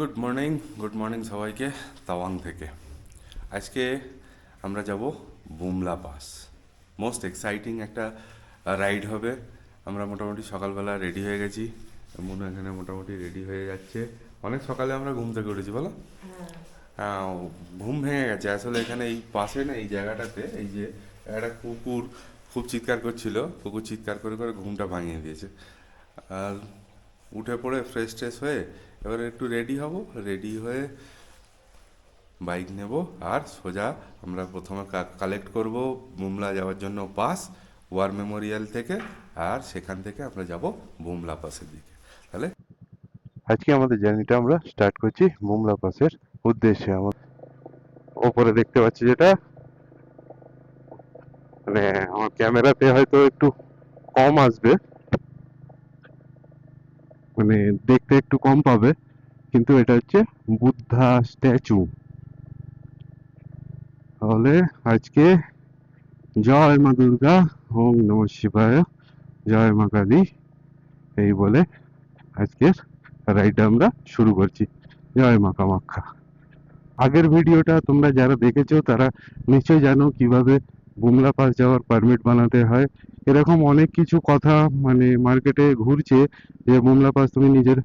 Good morning good morning সবাইকে তাওয়াং থেকে। আজকে আমরা যাব বুমলা পাস মোস্ট এক্সাইটিং একটা রাইড হবে। আমরা মোটামুটি সকালবেলা রেডি হয়ে গেছি। মনে এখানে মোটামুটি রেডি হয়ে যাচ্ছে। অনেক সকালে আমরা ঘুম থেকে উঠেছি বলো। হ্যাঁ। ঘুম ভেঙে গেছে। আসলে এখানে এই পাশে না এই জায়গাটাতে এই যে একটা কুকুর খুব চিৎকার করছিল। কুকুর চিৎকার করে করে ঘুমটা ভাঙিয়ে দিয়েছে। আর উঠে পড়ে ফ্রেশ ট্রেশ হয়ে এবারে একটু রেডি হব রেডি হয়ে বাইক নেব। আর সোজা আমরা প্রথমে কালেক্ট করব বুমলা যাওয়ার জন্য পাস ওয়ার মেমোরিয়াল থেকে। আর সেখান থেকে আমরা যাব বুমলা পাসের দিকে। তাহলে আজকে আমাদের জার্নিটা আমরা স্টার্ট করছি বুমলা পাসের উদ্দেশ্যে। আমার ওপরে দেখতে পাচ্ছি যেটা। মানে আমার ক্যামেরাতে হয়তো একটু কম আসবে। মানে দেখতে একটু কম পাবে, কিন্তু এটা হচ্ছে বুদ্ধা স্ট্যাচু। তাহলে আজকে জয় মা দুর্গা, ওম নম শিবায়, জয় মা কালী, এই বলে আজকের রাইডটা আমরা শুরু করছি। জয় মা কামাখ্যা। আগের ভিডিওটা তোমরা যারা দেখেছ, তারা নিশ্চয়ই জানো কীভাবে বুমলা পাস যাওয়ার পারমিট বানাতে হয়। এরকম অনেক কিছু কথা মানে মার্কেটে ঘুরছে যে বুমলা পাস তুমি নিজের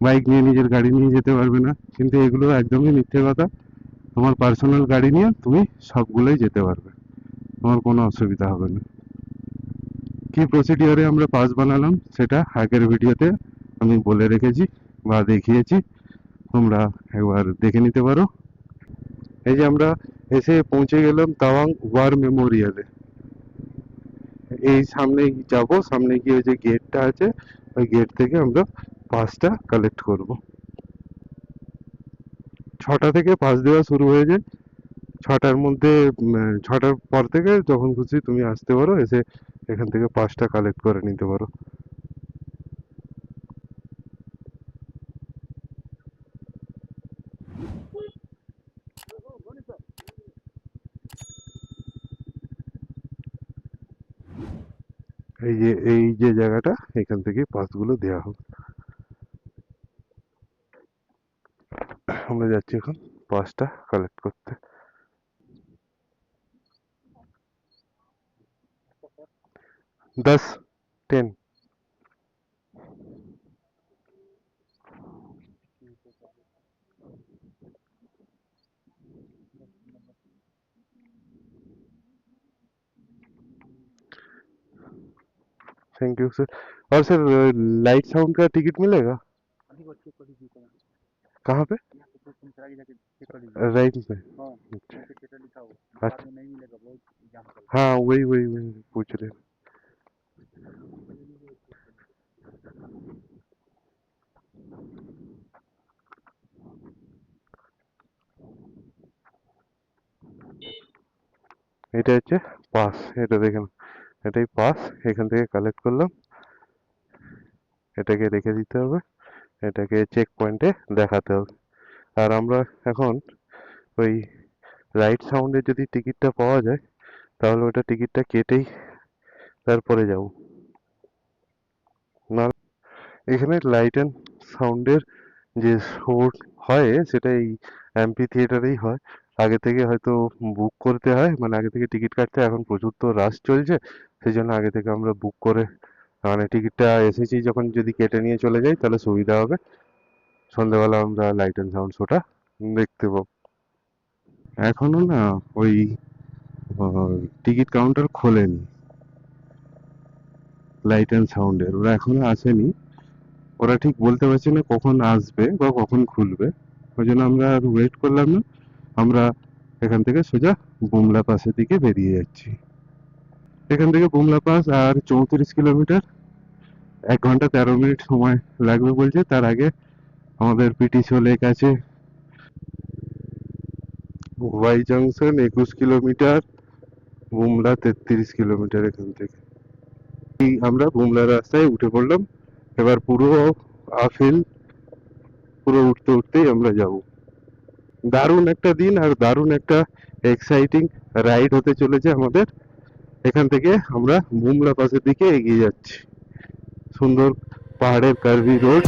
বাইক নিয়ে নিজের গাড়ি নিয়ে যেতে পারবে না। কিন্তু এগুলো একদমই মিথ্যে কথা। তোমার পার্সোনাল গাড়ি নিয়ে তুমি সবগুলোই যেতে পারবে। তোমার কোনো অসুবিধা হবে না। কি প্রসিডিওরে আমরা পাস বানালাম সেটা আগের ভিডিওতে আমি বলে রেখেছি বা দেখিয়েছি। তোমরা একবার দেখে নিতে পারো। এই যে আমরা এসে পৌঁছে গেলাম তাওয়াং ওয়ার মেমোরিয়ালে। এই সামনে যাব, সামনে গিয়ে যে গেটটা আছে, ওই গেট থেকে আমরা পাসটা কালেক্ট করব। ছটা থেকে পাস দেওয়া শুরু হয়ে যায়। ছটার মধ্যে ছটার পর থেকে যখন খুশি তুমি আসতে পারো, এসে এখান থেকে পাসটা কালেক্ট করে নিতে পারো। এই যে এই যে জায়গাটা, এখান থেকে পাসগুলো দেওয়া হবে আমরা যাচ্ছি এখন পাসটা কালেক্ট করতে। দশ টেন थैंक यू सर और सर लाइट साउंड का टिकट मिलेगा अभी वो चेक कर लीजिए कौन कहाँ पे यहाँ पे तो तुम चला जाके चेक कर लीजिए राइट में हाँ अच्छा। यहाँ पे टिकट लिखा हो अच्छा। बाद में नहीं मिलेगा बहुत जाम चल हाँ वही वही वही पूछ रहे এটা হচ্ছে পাস এটা দেখেন এটাই পাস এখান থেকে কালেক্ট করলাম। এটাকে রেখে দিতে হবে। এটাকে চেক পয়েন্টে দেখাতে হবে। আর আমরা এখন ওই রাইট সাউন্ডের যদি টিকিটটা পাওয়া যায়, তাহলে ওটা টিকিটটা কেটেই তারপরে যাব। না, এখানে লাইট অ্যান্ড সাউন্ডের যে শো হয়, সেটা এই অ্যাম্পি থিয়েটারেই হয়। আগে থেকে হয়তো বুক করতে হয় মানে আগে থেকে টিকিট কাটতে এখন প্রচুর তো রাশ চলছে। সেই জন্য আগে থেকে আমরা বুক করে মানে টিকিটটা এসেছি যখন যদি কেটে নিয়ে চলে যাই তাহলে সুবিধা হবে। সন্ধ্যেবেলা আমরা লাইট অ্যান্ড সাউন্ড শোটা দেখতে পাবো। এখনও না ওই টিকিট কাউন্টার খোলেনি। লাইট অ্যান্ড সাউন্ডের ওরা এখনও আসেনি। ওরা ঠিক বলতে পারছে না কখন আসবে বা কখন খুলবে। ওই জন্য আমরা আর ওয়েট করলাম না। আমরা এখান থেকে সোজা বুমলা পাশের দিকে বেরিয়ে যাচ্ছি। এখান থেকে বুমলা পাস আর চৌত্রিশ কিলোমিটার। এক ঘণ্টা তেরো মিনিট সময় লাগবে বলছে। তার আগে আমাদের পিটিশো লেক আছে। ওয়াই জংশন একুশ কিলোমিটার, বুমলা তেত্রিশ কিলোমিটার এখান থেকে। আমরা বুমলা রাস্তায় উঠে পড়লাম। এবার পুরো আফিল, পুরো উঠতে উঠতেই আমরা যাব। দারুণ একটা দিন আর দারুণ একটা এক্সাইটিং রাইড হতে চলেছে আমাদের। এখান থেকে আমরা বুমলা পাসের দিকে এগিয়ে যাচ্ছি। সুন্দর পাহাড়ের কার্ভি রোড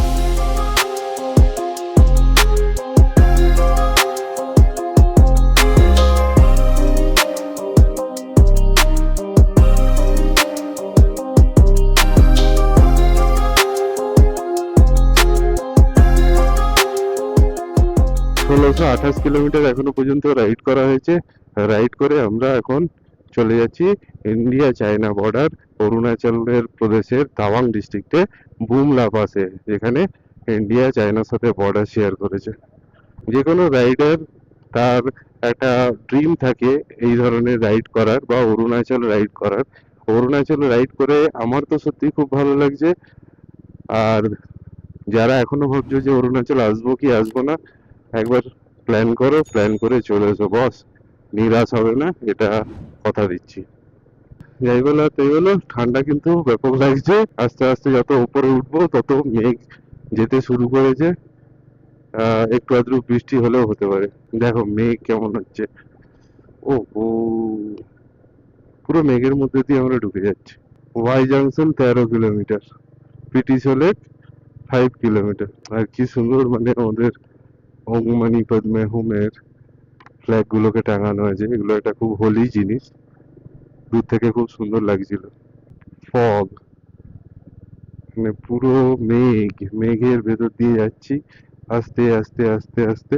ষোলোশো আঠাশ কিলোমিটার এখনও পর্যন্ত রাইড করা হয়েছে। রাইড করে আমরা এখন চলে যাচ্ছি ইন্ডিয়া চায়না বর্ডার অরুণাচলের প্রদেশের তাওয়াং ডিস্ট্রিক্টে বুমলা পাসে যেখানে ইন্ডিয়া চায়নার সাথে বর্ডার শেয়ার করেছে। যে কোনো রাইডার তার একটা ড্রিম থাকে এই ধরনের রাইড করার বা অরুণাচল রাইড করার। অরুণাচল রাইড করে আমার তো সত্যি খুব ভালো লাগছে। আর যারা এখনও ভাবছ যে অরুণাচল আসব কি আসব না, একবার প্ল্যান করো, প্ল্যান করে চলে এসো, বস। নিরাশ হবে না, এটা কথা দিচ্ছি। যাই বলো তাই বলো ঠান্ডা কিন্তু ব্যাপক লাগছে। আস্তে আস্তে যত উপরে উঠবো, তত মেঘ যেতে শুরু করেছে। একটু আধটু বৃষ্টি হলেও হতে পারে। দেখো, মেঘ কেমন হচ্ছে। ও ও পুরো মেঘের মধ্যে দিয়ে আমরা ঢুকে যাচ্ছি। ওয়াই জাংশন তেরো kilometre. PT lake five kilometre. আর কি সুন্দর মানে আমাদের ওম মানি পদ্মে হুমের ফ্ল্যাগ গুলোকে টাঙানো আছে এগুলো একটা খুব হোলি জিনিস। দূর থেকে খুব সুন্দর লাগছিল। ফগ। মানে পুরো মেঘ, মেঘের ভেতর দিয়ে যাচ্ছি। আস্তে আস্তে আস্তে আস্তে।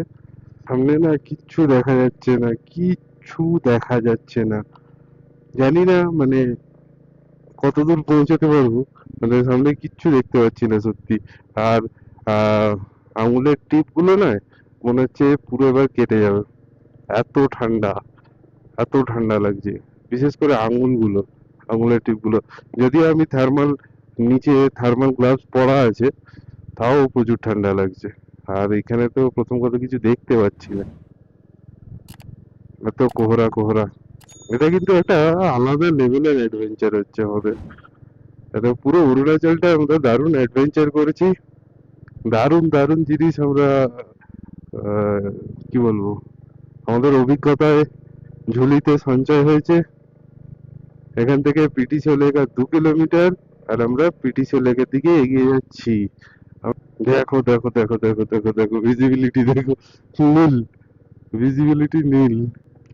সামনে না কিচ্ছু দেখা যাচ্ছে না, কিচ্ছু দেখা যাচ্ছে না। জানি না মানে কতদূর পৌঁছাতে পারব? মানে সামনে কিচ্ছু দেখতে পাচ্ছি না সত্যি। আর আঙুলের টিপগুলো না মনে হচ্ছে পুরো এবার কেটে যাবে। এত ঠান্ডা এত ঠান্ডা লাগছে। বিশেষ করে আঙুলগুলো, আঙুলের টিপগুলো। যদিও আমি থার্মাল নিচে থার্মাল গ্লাভস পরা আছে, তাও প্রচুর ঠান্ডা লাগছে। আর এখানে তো প্রথম কথা কিছু দেখতে পাচ্ছি না। এত কোহরা কোহরা। এটা কিন্তু একটা আলাদা লেভেলের অ্যাডভেঞ্চার হচ্ছে আমাদের। এটা পুরো অরুণাচলটা আমরা দারুণ অ্যাডভেঞ্চার করেছি। দারুণ দারুণ জিনিস আমরা কি বলব? আমাদের অভিজ্ঞতায় ঝুলিতে সঞ্চয় হয়েছে। এখান থেকে পিটি লেক আর দু কিলোমিটার আর আমরা পিটি লেকের দিকে এগিয়ে যাচ্ছি। দেখো দেখো দেখো দেখো দেখো দেখো ভিজিবিলিটি দেখো। নীল ভিজিবিলিটি নীল।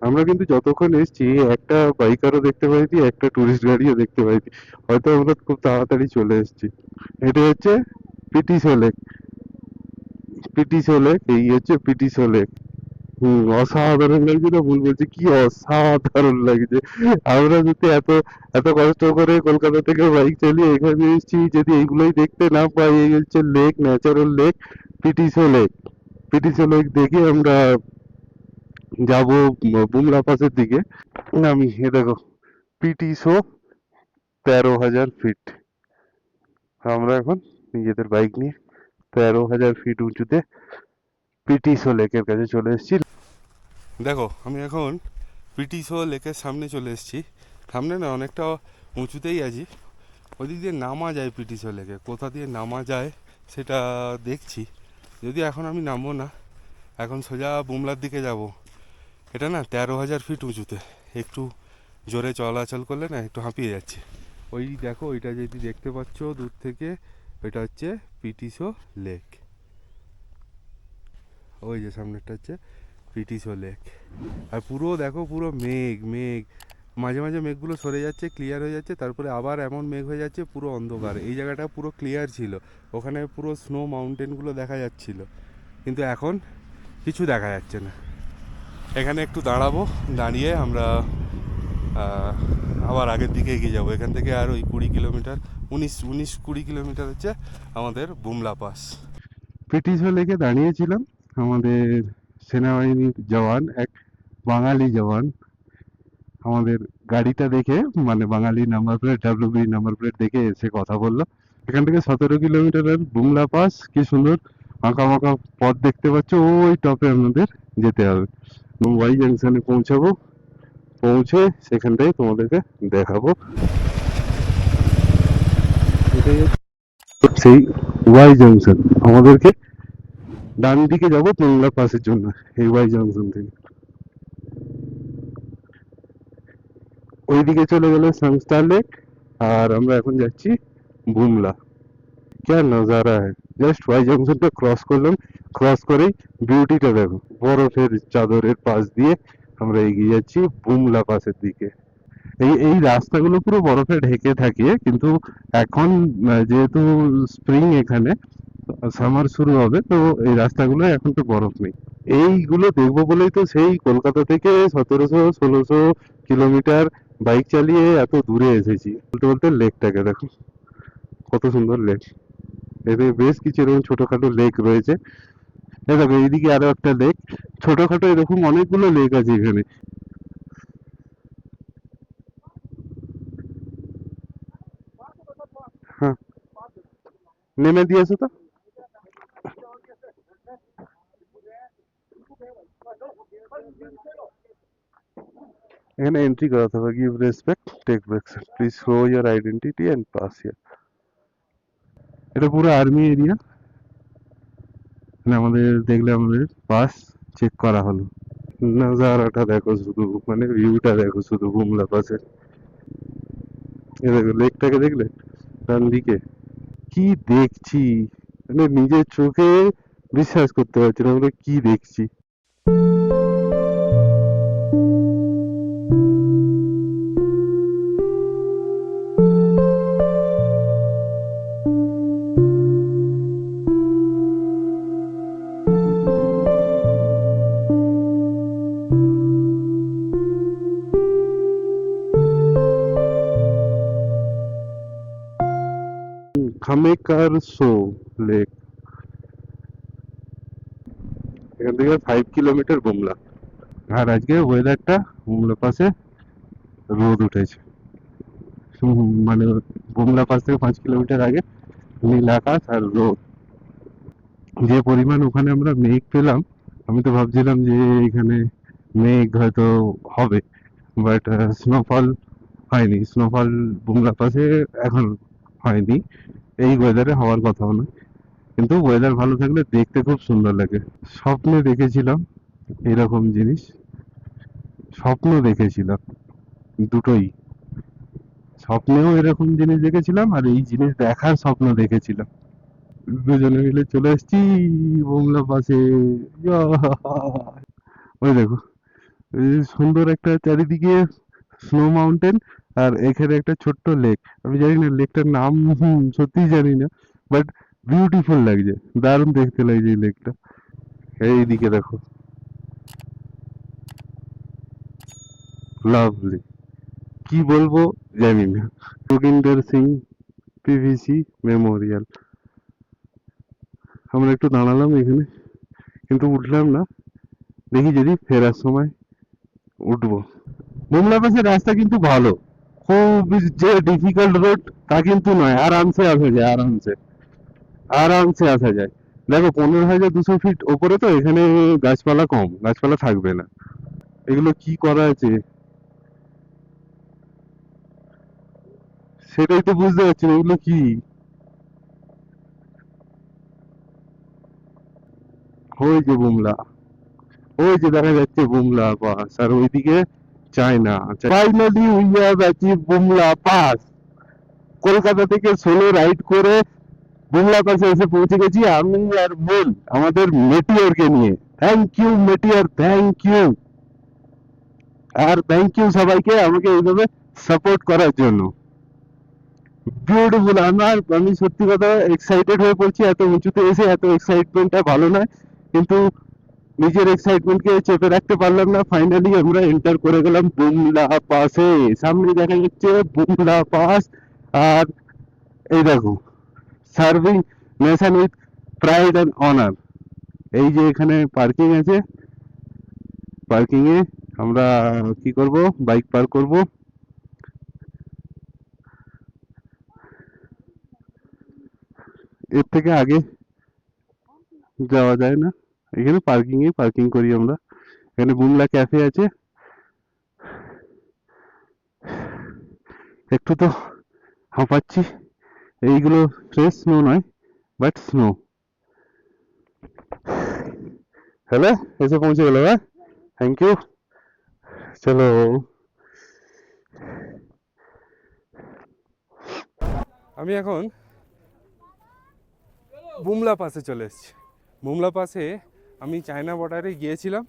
আমরা কিন্তু যতক্ষণ এসেছি, একটা বাইকারও দেখতে পাইনি, একটা টুরিস্ট গাড়িও দেখতে পাইনি। হয়তো আমরা খুব তাড়াতাড়ি চলে এসেছি। এটা হচ্ছে পিটি লেক। পিটি লেক, এই হচ্ছে পিটি লেক। হম, অসাধারণ লাগছে না? ভুল বলছি, কি অসাধারণ লাগছে। আমরা যদি এত এত কষ্ট করে কলকাতা থেকে বাইক চালিয়ে এখানে এসেছি, যদি এইগুলোই দেখতে না পাই, এই হচ্ছে lake natural lake PT Tso lake PT Tso lake দেখে আমরা যাব বুমলা পাসের দিকে। আমি, এ দেখো পিটিসো তেরো হাজার ফিট আমরা এখন নিজেদের বাইক নিয়ে তেরো হাজার ফিট উঁচুতে পিটিসো লেকের কাছে চলে এসেছি। দেখো, আমি এখন পিটি পিটিসো লেকের সামনে চলে এসেছি। সামনে না অনেকটা উঁচুতেই আছি। ওদিক দিয়ে নামা যায় পিটি পিটিসো লেকে। কোথা দিয়ে নামা যায় সেটা দেখছি। যদি এখন আমি নামবো না, এখন সোজা বুমলার দিকে যাব। এটা না তেরো হাজার ফিট উঁচুতে। একটু জোরে চলাচল করলে না একটু হাঁপিয়ে যাচ্ছে। ওই দেখো, ওইটা যদি দেখতে পাচ্ছ দূর থেকে, ওইটা হচ্ছে পিটিসো লেক। ওই যে সামনেরটা হচ্ছে। পিটিসো লেক আর পুরো দেখো, পুরো মেঘ মেঘ। মাঝে মাঝে মেঘগুলো সরে যাচ্ছে ক্লিয়ার হয়ে যাচ্ছে, তারপরে আবার এমন মেঘ হয়ে যাচ্ছে, পুরো অন্ধকার। এই জায়গাটা পুরো ক্লিয়ার ছিল। ওখানে পুরো স্নো মাউন্টেনগুলো দেখা যাচ্ছিল। কিন্তু এখন কিছু দেখা যাচ্ছে না। এখানে একটু দাঁড়াবো, দাঁড়িয়ে আমরা আবার আগের দিকে এগিয়ে যাব। এখান থেকে আর ওই কুড়ি কিলোমিটার, উনিশ উনিশ কুড়ি কিলোমিটার হচ্ছে আমাদের বুমলা পাস। পিটিসো লেকে দাঁড়িয়েছিলাম। আমাদের সেনাবাহিনীর জওয়ান, এক বাঙালি জওয়ান। আমাদের গাড়িটা দেখে মানে বাঙালি number plate W B number plate দেখে এসে কথা বলল। এখান থেকে সতেরো কিলোমিটারের বুমলা পাস, কি সুন্দর আঁকা মাঁকা পথ দেখতে পাচ্ছ, ওই টপে আমাদের যেতে হবে। ওয়াই জাংশনে পৌঁছাবো, পৌঁছে সেখানটায় তোমাদেরকে দেখাবো। সেই ওয়াই জাংশন আমাদেরকে ডান দিকে যাবো বাংলা পাসের জন্য এই ওয়াই জাংশন থেকে ওইদিকে চলে গেলে সাংস্টার লেক আর আমরা এখন যাচ্ছি বুমলা क्या नजारा है জাস্ট ওয়াই জংশনটা ক্রস করলাম ক্রস করেই বিউটিটা দেখো বরফের চাদরের পাশ দিয়ে আমরা এগিয়ে যাচ্ছি বুমলা পাসের দিকে এই এই রাস্তাগুলো পুরো বরফে ঢেকে থাকে, কিন্তু এখন যেহেতু স্প্রিং এখানে সামার শুরু হবে, তো এই রাস্তাগুলো এখন তো বরফ নেই। এইগুলো দেখব বলেই তো সেই কলকাতা থেকে সতেরোশো, ষোলোশো কিলোমিটার বাইক চালিয়ে এত দূরে এসেছি। বলতে বলতে লেকটাকে দেখো, কত সুন্দর লেক এতে বেশ কিছু এরকম ছোটখাটো লেক রয়েছে। দেখো, এইদিকে আরও একটা লেক ছোটখাটো এরকম অনেকগুলো লেক আছে এখানে। নেমে দিয়েছে তো? এখানে এন্ট্রি করাতে হবে give respect take break please show your identity and pass your এটা পুরো আর্মি এরিয়া আমাদের দেখলে আমাদের পাস চেক করা হলো। নাজারাটা দেখো শুধু মানে ভিউটা দেখো শুধু, বুমলা পাশে। এ দেখো লেকটাকে দেখলে? ডান দিকে কি দেখছি? মানে নিজের চোখে বিশ্বাস করতে পারছি না আমরা কি দেখছি? খামেকার শো লেক। এখান থেকে ফাইভ কিলোমিটার বুমলা। আর আজকে ওয়েদারটা বুমলা পাশে রোদ উঠেছে। মানে বুমলা পাশ থেকে পাঁচ কিলোমিটার আগে নীল আকাশ আর রোদ। যে পরিমাণ ওখানে আমরা মেঘ পেলাম, আমি তো ভাবছিলাম যে এখানে মেঘ হয়তো হবে বাট স্নোফল হয়নি। স্নোফল বুমলা পাশে এখন হয়নি। এই ওয়েদারে হওয়ার কথাও নয়। কিন্তু ওয়েদার ভালো থাকলে দেখতে খুব সুন্দর লাগে। স্বপ্নে দেখেছিলাম এরকম জিনিস। স্বপ্ন দেখেছিলাম দুটোই। স্বপ্নেও এরকম জিনিস দেখেছিলাম আর এই জিনিস দেখার স্বপ্ন দেখেছিলাম। দুজনে মিলে চলে এসেছি বোমলা পাশে। ওই দেখো সুন্দর একটা চারিদিকে স্নো মাউন্টেন আর এখানে একটা ছোট্ট লেক আমি জানি না লেকটার নাম সত্যিই জানি না বাট বিউটিফুল লাগছে, দারুণ দেখতে লাগছে এই লেকটা এইদিকে দেখো। লাভলি কি বলব, জানি না। যোগিন্দর সিং পিভিসি মেমোরিয়াল আমরা একটু দাঁড়ালাম এখানে, কিন্তু উঠলাম না। দেখি যদি ফেরার সময় উঠবো। বুমলা পাশের রাস্তা কিন্তু ভালো। খুব যে ডিফিকাল্ট রোড তা কিন্তু নয়। আরামসে আসা যায়, আরামসে। আরামসে আসা যায়। দেখো, পনেরো হাজার দুশো ফিট ওপরে তো এখানে গাছপালা কম, গাছপালা থাকবে না। এগুলো কি করা আছে? সেটাই তো বুঝতে পারছি না, এগুলো কি? ওই যে বুমলা, ওই যে দেখা যাচ্ছে বুমলা পাস আর ওইদিকে China. Finally we have achieve Bumla pass Kolkata থেকে সোলো রাইড করে বুমলা পাশে এসে পৌঁছে গেছি আমি আর বোন আমাদের মেটিওরকে নিয়ে। Thank you Meteor thank you R thank you সবাইকে আমাকে এইভাবে সাপোর্ট করার জন্য। বিউটিফুল আমার আমি সত্যি কথা এক্সাইটেড হয়ে পড়ছি এত উঁচুতে এসে এত এক্সাইটমেন্টটা ভালো নয়। কিন্তু নিজের এক্সাইটমেন্টকে চেপে রাখতে পারলাম না। ফাইনালি আমরা এন্টার করে গেলাম বুমলা পাসে সামনে দেখা যাচ্ছে বুমলা পাস আর এই দেখো serving nation with pride and honour এই যে এখানে পার্কিং আছে। পার্কিং এ আমরা কি করব? বাইক পার্ক করব। এর থেকে আগে যাওয়া যায় না। এখানে পার্কিং এ পার্কিং করি আমরা। এখানে বুমলা ক্যাফে আছে। একটু তো হাঁপাচ্ছি। এইগুলো ফ্রেশ স্নো নয় বাট স্নো হ্যালো এসে পৌঁছে গেল হ্যাঁ? থ্যাংক ইউ চলো। আমি এখন বুমলা পাসে চলে এসেছি। বুমলা পাসে আমি চায়না বর্ডারে গিয়েছিলাম,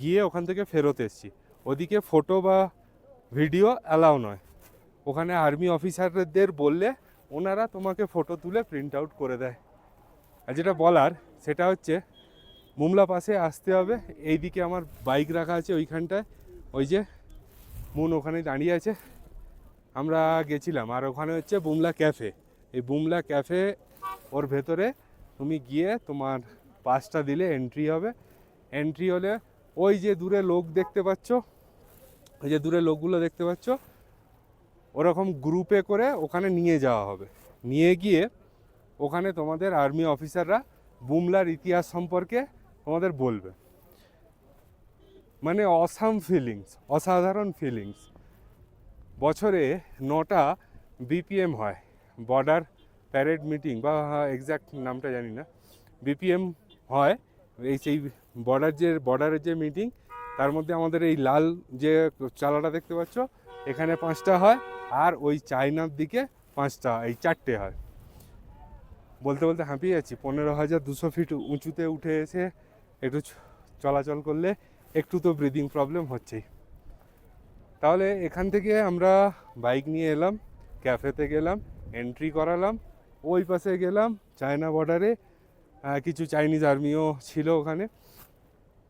গিয়ে ওখান থেকে ফেরত এসেছি। ওদিকে ফটো বা ভিডিও অ্যালাউ নয়। ওখানে আর্মি অফিসারদের বললে ওনারা তোমাকে ফটো তুলে প্রিন্ট আউট করে দেয়। আর যেটা বলার, সেটা হচ্ছে মুমলা পাশে আসতে হবে। এইদিকে আমার বাইক রাখা আছে ওইখানটায়। ওই যে মুন ওখানে দাঁড়িয়ে আছে। আমরা গেছিলাম। আর ওখানে হচ্ছে বুমলা ক্যাফে এই বুমলা ক্যাফে ওর ভেতরে তুমি গিয়ে তোমার পাসটা দিলে এন্ট্রি হবে। এন্ট্রি হলে ওই যে দূরে লোক দেখতে পাচ্ছ, ওই যে দূরে লোকগুলো দেখতে পাচ্ছ, ওরকম গ্রুপে করে ওখানে নিয়ে যাওয়া হবে। নিয়ে গিয়ে ওখানে তোমাদের আর্মি অফিসাররা বুমলার ইতিহাস সম্পর্কে তোমাদের বলবে। মানে অসাম ফিলিংস অসাধারণ ফিলিংস বছরে নটা বিপিএম হয় বর্ডার প্যারেড মিটিং বা এক্স্যাক্ট নামটা জানি না। বিপিএম হয়, এই সেই বর্ডার যে বর্ডারের যে মিটিং তার মধ্যে আমাদের এই লাল যে চালাটা দেখতে পাচ্ছ, এখানে পাঁচটা হয় আর ওই চায়নার দিকে পাঁচটা, এই চারটে হয়। বলতে বলতে হাঁপিয়ে যাচ্ছি, পনেরো হাজার দুশো ফিট উঁচুতে উঠে এসে একটু চলাচল করলে একটু তো ব্রিদিং প্রবলেম হচ্ছেই। তাহলে এখান থেকে আমরা বাইক নিয়ে এলাম ক্যাফেতে গেলাম এন্ট্রি করালাম, ওই পাশে গেলাম, চায়না বর্ডারে কিছু চাইনিজ আর্মিও ছিল ওখানে।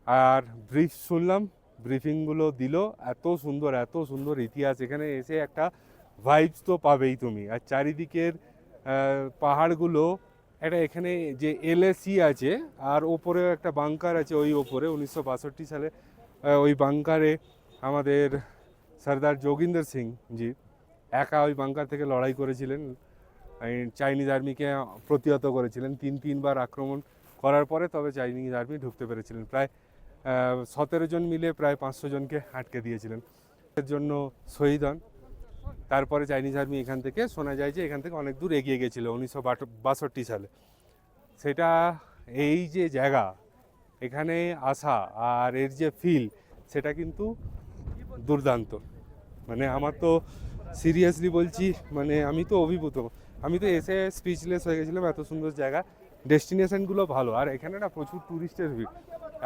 আর ব্রিফ শুনলাম, ব্রিফিংগুলো দিল। এত সুন্দর এত সুন্দর ইতিহাস। এখানে এসে একটা ভাইবস তো পাবেই তুমি। আর চারিদিকের পাহাড়গুলো, একটা এখানে যে এলএসি আছে, আর ওপরেও একটা বাংকার আছে ওই ওপরে, উনিশশো বাষট্টি সালে। ওই বাংকারে আমাদের সর্দার যোগিন্দর সিং জি একা ওই বাংকার থেকে লড়াই করেছিলেন। চাইনিজ আর্মিকে প্রতিহত করেছিলেন। তিন, তিনবার আক্রমণ করার পরে তবে চাইনিজ আর্মি ঢুকতে পেরেছিলেন। প্রায় সতেরো জন মিলে প্রায় পাঁচশো জনকে আটকে দিয়েছিলেন। এর জন্য শহীদ হন। তারপরে চাইনিজ আর্মি এখান থেকে শোনা যায় যে এখান থেকে অনেক দূর এগিয়ে গেছিল উনিশশো বাষট্টি সালে। সেটা এই যে জায়গা, এখানে আসা আর এর যে ফিল সেটা কিন্তু দুর্দান্ত। মানে আমার তো সিরিয়াসলি বলছি মানে আমি তো অভিভূত। আমি তো এসে স্পিচলেস হয়ে গেছিলাম, এত সুন্দর জায়গা। ডেস্টিনেশনগুলো ভালো, আর এখানে না প্রচুর ট্যুরিস্টের ভিড়।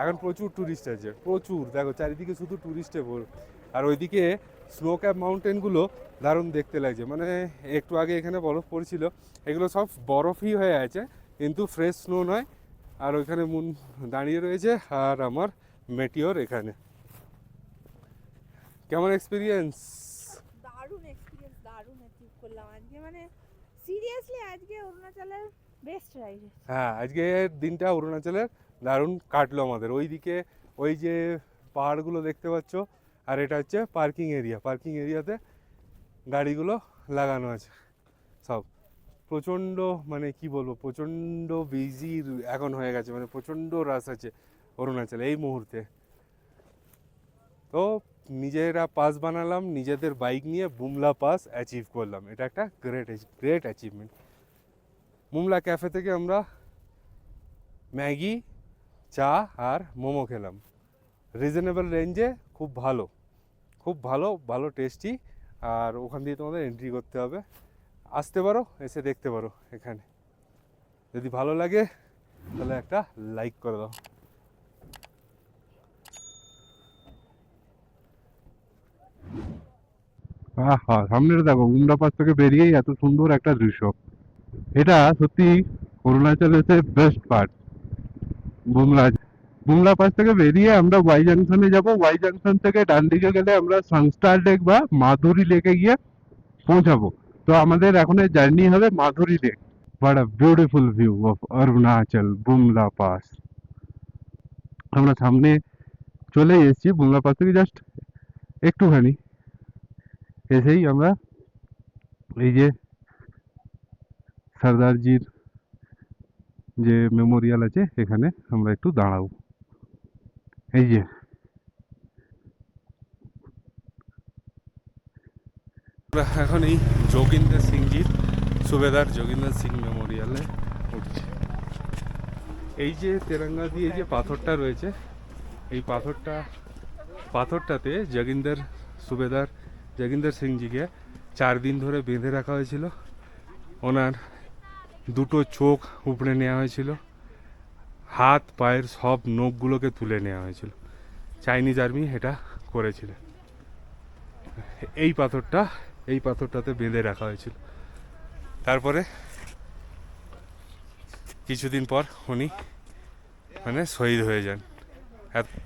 এখন প্রচুর ট্যুরিস্ট আছে, প্রচুর। দেখো, চারিদিকে শুধু ট্যুরিস্টে ভোর। আর ওইদিকে স্নো ক্যাপ মাউন্টেনগুলো দারুণ দেখতে লাগছে। মানে একটু আগে এখানে বরফ পড়ছিল, এগুলো সব বরফই হয়ে আছে, কিন্তু ফ্রেশ স্নো নয়। আর ওইখানে মুন দাঁড়িয়ে রয়েছে আর আমার মেটিওর এখানে। কেমন এক্সপিরিয়েন্স দারুণ এক্সপিরিয়েন্স দারুণ করলাম। আজকে মানে সিরিয়াসলি আজকে অরুণাচলের বেস্ট রাইড হ্যাঁ আজকের দিনটা অরুণাচলের দারুণ কাটলো আমাদের। ওইদিকে ওই যে পাহাড়গুলো দেখতে পাচ্ছ, আর এটা হচ্ছে পার্কিং এরিয়া পার্কিং এরিয়াতে গাড়িগুলো লাগানো আছে। সব প্রচণ্ড মানে কি বলব, প্রচণ্ড বিজি এখন হয়ে গেছে মানে প্রচণ্ড রাশ আছে অরুণাচলে এই মুহূর্তে। তো নিজেরা পাস বানালাম, নিজেদের বাইক নিয়ে বুমলা পাস অ্যাচিভ করলাম। এটা একটা great great achievement Bumla cafe থেকে আমরা ম্যাগি, চা আর মোমো খেলাম। রিজনেবল রেঞ্জে খুব ভালো খুব ভালো ভালো টেস্টি আর ওখান দিয়ে তোমাদের এন্ট্রি করতে হবে। আসতে পারো, এসে দেখতে পারো এখানে। যদি ভালো লাগে, তাহলে একটা লাইক করে দাও। আহা সামনে দেখো, গুমরা পাস থেকে বেরিয়েই এত সুন্দর একটা দৃশ্য। এটা সত্যি Arunachal অরুণাচলের best part Bumla Bumla pass থেকে বেরিয়ে আমরা ওয়াই জাংশনে যাব। ওয়াই জাংশন থেকে ডান দিকে গেলে আমরা সংস্টার লেক বা মাধুরী লেকে গিয়ে পৌঁছাবো। তো আমাদের এখন জার্নি হবে Madhuri lake but a beautiful view of Arunachal Bumla pass আমরা সামনে চলে এসেছি বুমলা পাস থেকে জাস্ট একটুখানি। এসেই আমরা এই যে সর্দারজির যে মেমোরিয়াল আছে এখানে আমরা একটু দাঁড়াবো এই যে এখন এই যোগিন্দর সিংজির সুবেদার যোগিন্দর সিং মেমোরিয়ালে উঠছি এই যে তেরঙ্গা দিয়ে যে পাথরটা রয়েছে এই পাথরটা পাথরটাতে যোগিন্দর সুবেদার যোগিন্দর সিংজিকে চার দিন ধরে বেঁধে রাখা হয়েছিল। ওনার দুটো চোখ উপড়ে নেওয়া হয়েছিল। হাত, পায়ের সব নখগুলোকে তুলে নেওয়া হয়েছিল। চাইনিজ আর্মি এটা করেছিল। এই পাথরটা, এই পাথরটাতে বেঁধে রাখা হয়েছিল। তারপরে কিছুদিন পর উনি মানে শহীদ হয়ে যান।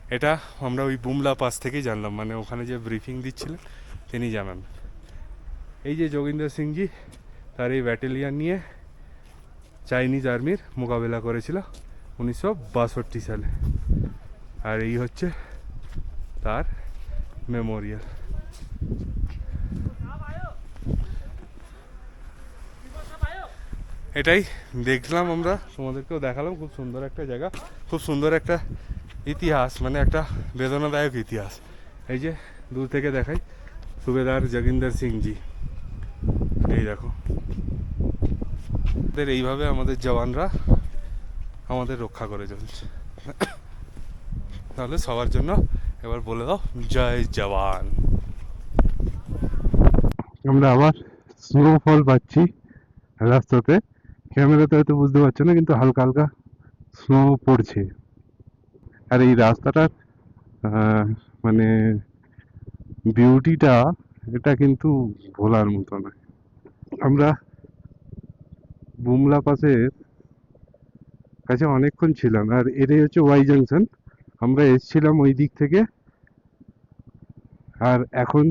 এটা আমরা ওই বুমলা পাস থেকেই জানলাম। মানে ওখানে যে ব্রিফিং দিচ্ছিলেন তিনি জানান। এই যে যোগিন্দর সিংজি, তার এই ব্যাটেলিয়ান নিয়ে চাইনিজ আর্মির মোকাবেলা করেছিল উনিশশো বাষট্টি সালে। আর এই হচ্ছে তার মেমোরিয়াল। এটাই দেখলাম আমরা, তোমাদেরকেও দেখালাম, খুব সুন্দর একটা জায়গা, খুব সুন্দর একটা ইতিহাস মানে একটা বেদনাদায়ক ইতিহাস। এই যে দূর থেকে দেখাই সুবেদার জগিন্দর সিংজি। এই দেখো। আমাদের এইভাবে আমাদের জওয়ানরা আমাদের রক্ষা করে চলছে। তাহলে সবার জন্য এবার বলে দাও, জয় জওয়ান। আমরা আবার স্নোফল পাচ্ছি রাস্তাতে। ক্যামেরাতে হয়তো বুঝতে পারছ না, কিন্তু হালকা হালকা স্নো পড়ছে। আর এই রাস্তাটার মানে বিউটিটা এটা কিন্তু ভোলার মতো নয়। আমরা বুমলা পাশের কাছে অনেকক্ষণ ছিলাম, আর এটাই হচ্ছে ওয়াই জাংশন আমরা এসছিলাম ওই দিক থেকে, আর এখন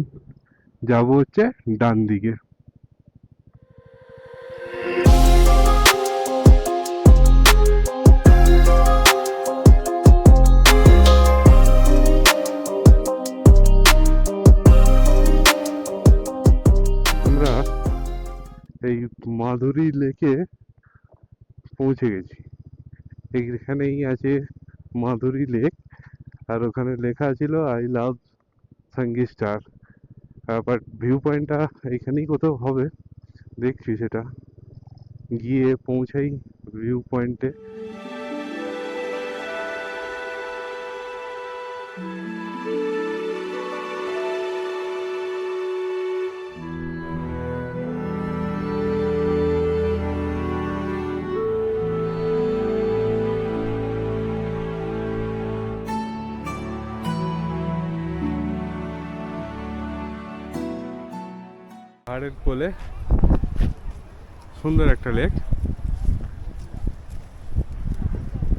যাব হচ্ছে ডান দিকে। এই মাধুরী লেকে পৌঁছে গেছি। এইখানেই আছে মাধুরী লেক, আর ওখানে লেখা ছিল আই লাভ সঙ্গী স্টার বাট ভিউ পয়েন্টটা এখানেই কোথাও হবে, দেখছি সেটা। গিয়ে পৌঁছাই ভিউ পয়েন্টে পাহাড়ের কোলে। সুন্দর একটা লেক।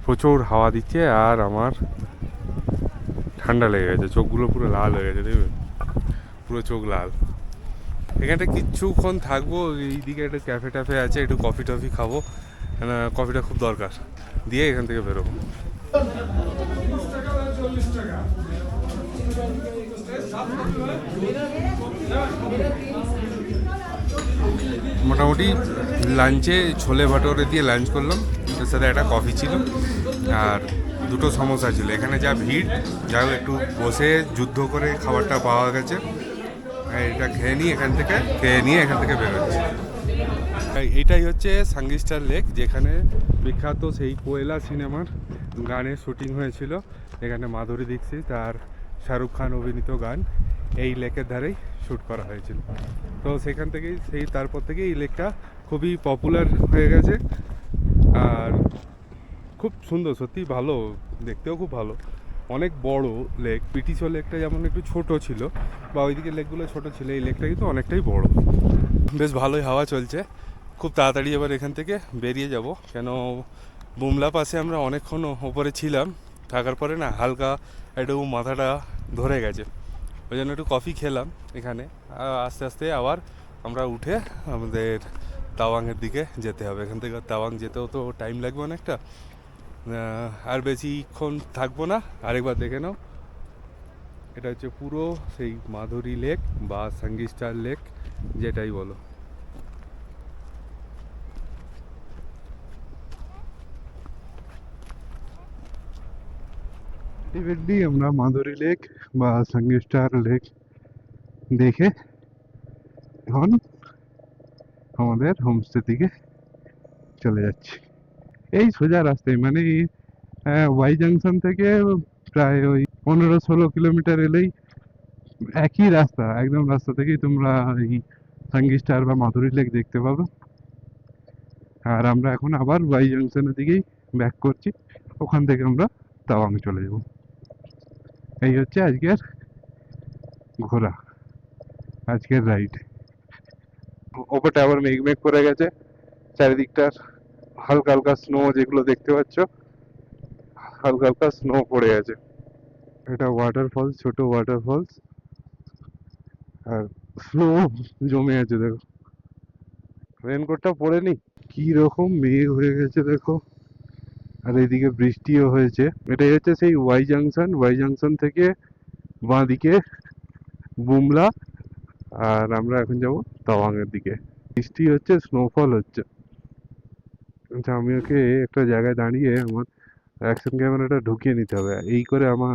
প্রচুর হাওয়া দিচ্ছে আর আমার ঠান্ডা লেগে গেছে, চোখগুলো পুরো লাল হয়ে গেছে দেখবেন পুরো চোখ লাল। এখানটা কিচ্ছুক্ষণ থাকব, এইদিকে একটা ক্যাফে ট্যাফে আছে, একটু কফি টফি খাব। কফিটা খুব দরকার। দিয়ে এখান থেকে বেরোবো। মোটামুটি লাঞ্চে ছোলে ভাটোরে দিয়ে লাঞ্চ করলাম। এর সাথে একটা কফি ছিল আর দুটো সমস্যা ছিল। এখানে যা ভিড় যা একটু বসে যুদ্ধ করে খাবারটা পাওয়া গেছে। এটা খেয়ে নিয়ে এখান থেকে, খেয়ে নিয়ে এখান থেকে বেরোচ্ছি। এইটাই হচ্ছে সাঙ্গিস্টার লেক, যেখানে বিখ্যাত সেই কোয়েলা সিনেমার গানের শুটিং হয়েছিল। এখানে মাধুরী দীক্ষিত আর শাহরুখ খান অভিনীত গান। এই লেকের ধারেই শ্যুট করা হয়েছিল। তো সেখান থেকেই সেই তারপর থেকে এই লেকটা খুবই পপুলার হয়ে গেছে। আর খুব সুন্দর, সত্যি ভালো, দেখতেও খুব ভালো। অনেক বড় লেক পিটিসো লেকটা যেমন একটু ছোট ছিল, বা ওইদিকে লেকগুলো ছোট ছিল, এই লেকটা কিন্তু অনেকটাই বড়। বেশ ভালোই হাওয়া চলছে। খুব তাড়াতাড়ি এবার এখান থেকে বেরিয়ে যাব। কেন, বুমলা পাশে আমরা অনেকক্ষণ ওপরে ছিলাম। থাকার পরে না, হালকা একটু মাথাটা ধরে গেছে। ওই জন্য একটু কফি খেলাম এখানে। আস্তে আস্তে আবার আমরা উঠে আমাদের তাওয়াংয়ের দিকে যেতে হবে। এখান থেকে তাওয়াং যেতেও তো টাইম লাগবে অনেকটা। আর বেশিক্ষণ থাকব না। আরেকবার দেখে নাও। এটা হচ্ছে পুরো সেই মাধুরী লেক বা সাঙ্গিস্টার লেক যেটাই বলো। আলটিমেটলি আমরা মাধুরী লেক বা সঙ্গিস্টার লেক দেখে এখন আমাদের হোমস্টে দিকে চলে যাচ্ছি এই সোজা রাস্তায় মানে ওয়াই জাংশন থেকে প্রায় ওই পনেরো ষোলো কিলোমিটার এলেই একই রাস্তা একদম রাস্তা থেকেই তোমরা এই সঙ্গিস্টার বা মাধুরী লেক দেখতে পাবে আর আমরা এখন আবার ওয়াই জাংশনের দিকেই ব্যাক করছি ওখান থেকে আমরা তাওয়াং চলে যাব এই হচ্ছে আজকের ঘোরা, আজকের রাইড ওপরটা আবার মেঘ মেঘ করে গেছে চারিদিকটার হালকা হালকা স্নো যেগুলো দেখতে পাচ্ছ, হালকা হালকা স্নো পড়ে আছে। এটা ওয়াটারফলস ছোট ওয়াটারফলস আর স্নো জমে আছে, দেখো। রেনকোটটা পরে নি কি রকম মেঘ হয়ে গেছে, দেখো। আর এদিকে বৃষ্টিও হয়েছে। এটাই হচ্ছে সেই ওয়াই জাংশন ওয়াই জাংশন থেকে বাঁ দিকে বুমলা আর আমরা এখন যাব তাওয়াংয়ের দিকে। বৃষ্টি হচ্ছে স্নোফল হচ্ছে। আচ্ছা আমি ওকে একটা জায়গায় দাঁড়িয়ে আমার অ্যাকশন ক্যামেরাটা ঢুকিয়ে নিতে হবে। এই করে আমার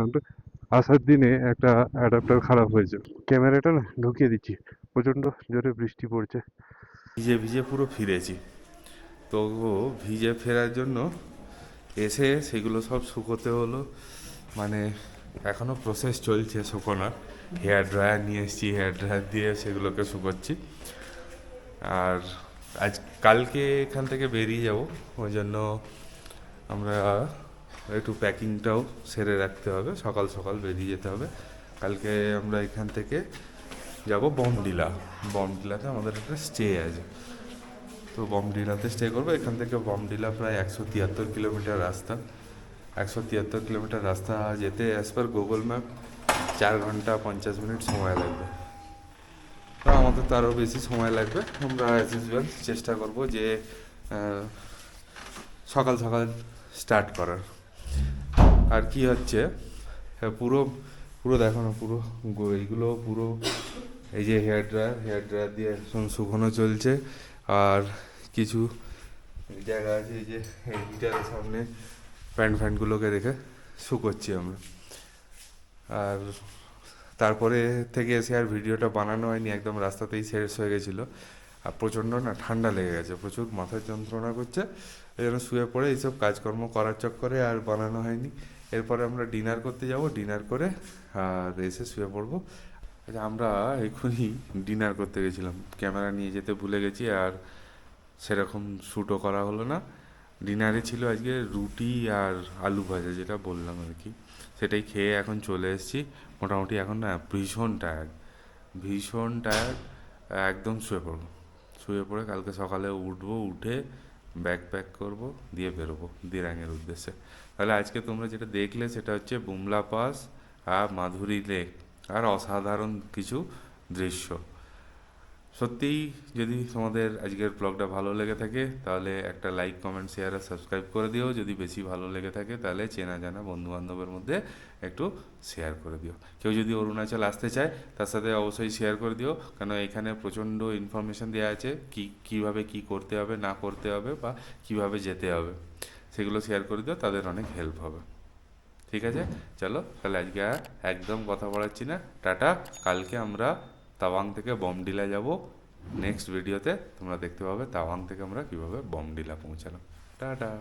আসার দিনে একটা অ্যাডাপ্টার খারাপ হয়েছে। ক্যামেরাটা না, ঢুকিয়ে দিচ্ছি। প্রচণ্ড জোরে বৃষ্টি পড়ছে। ভিজে ভিজে পুরো ফিরেছি। তো ভিজে ফেরার জন্য এসে সেগুলো সব শুকোতে হলো। মানে এখনও প্রসেস চলছে শুকোনোর। হেয়ার ড্রায়ার নিয়ে এসেছি হেয়ার ড্রায়ার দিয়ে সেগুলোকে শুকোচ্ছি। আর আজ, কালকে এখান থেকে বেরিয়ে যাব। ওই জন্য আমরা একটু প্যাকিংটাও সেরে রাখতে হবে। সকাল সকাল বেরিয়ে যেতে হবে। কালকে আমরা এখান থেকে যাব বমডিলা বমডিলাতে আমাদের একটা স্টে আছে। তো বমডিলাতে স্টে করব। এখান থেকে বমডিলা প্রায় একশো তিয়াত্তর কিলোমিটার রাস্তা। একশো তিয়াত্তর কিলোমিটার রাস্তা যেতে অ্যাজ পার গুগল ম্যাপ চার ঘণ্টা পঞ্চাশ মিনিট সময় লাগবে। তো আমাদের তো আরও বেশি সময় লাগবে। আমরা অ্যাজ ইউজুয়াল চেষ্টা করব যে সকাল সকাল স্টার্ট করার। আর কি হচ্ছে হ্যাঁ, পুরো পুরো দেখো না পুরো এইগুলো পুরো এই যে হেয়ার ড্রায়ার হেয়ার ড্রায়ার দিয়ে শুকনো চলছে। আর কিছু জায়গা আছে এই যে হিটারের সামনে প্যান্ট ফ্যান্টগুলোকে রেখে শুকোচ্ছি আমরা। আর তারপরে থেকে এসে আর ভিডিওটা বানানো হয়নি, একদম রাস্তাতেই শেষ হয়ে গেছিল। আর প্রচণ্ড না ঠান্ডা লেগে গেছে, প্রচুর মাথার যন্ত্রণা করছে। এই জন্য শুয়ে পড়ে এইসব কাজকর্ম করার চক্করে আর বানানো হয়নি। এরপরে আমরা ডিনার করতে যাব, ডিনার করে আর এসে শুয়ে পড়ব। আচ্ছা আমরা এক্ষুনি ডিনার করতে গেছিলাম। ক্যামেরা নিয়ে যেতে ভুলে গেছি আর সেরকম শ্যুটও করা হলো না। ডিনারে ছিল আজকে রুটি আর আলু ভাজা যেটা বললাম আর কি। সেটাই খেয়ে এখন চলে এসেছি। মোটামুটি এখন না ভীষণ টায়ার্ড ভীষণ টায়ার্ড একদম শুয়ে পড়ব। শুয়ে পড়ে কালকে সকালে উঠবো, উঠে ব্যাগ প্যাক করব, দিয়ে বেরোবো দিরাঙের উদ্দেশ্যে। তাহলে আজকে তোমরা যেটা দেখলে সেটা হচ্ছে বুমলা পাস আর মাধুরী লেক। আর অসাধারণ কিছু দৃশ্য। সত্যিই যদি তোমাদের আজকের ব্লগটা ভালো লেগে থাকে, তাহলে একটা লাইক কমেন্ট শেয়ার আর সাবস্ক্রাইব করে দিও। যদি বেশি ভালো লেগে থাকে, তাহলে চেনা জানা বন্ধু বান্ধবের মধ্যে একটু শেয়ার করে দিও। কেউ যদি অরুণাচল আসতে চায়, তার সাথে অবশ্যই শেয়ার করে দিও। কেন এখানে প্রচণ্ড ইনফরমেশন দেওয়া আছে, কী, কীভাবে কি করতে হবে, না করতে হবে, বা কীভাবে যেতে হবে, সেগুলো শেয়ার করে দিও। তাদের অনেক হেল্প হবে। ঠিক আছে? চলো, তাহলে আজকে একদম কথা বলাচ্ছি না। টাটা। কালকে আমরা তাওয়াং থেকে বমডিলা যাব। নেক্সট ভিডিওতে তোমরা দেখতে পাবে তাওয়াং থেকে আমরা কীভাবে বমডিলা পৌঁছালাম। টাটা।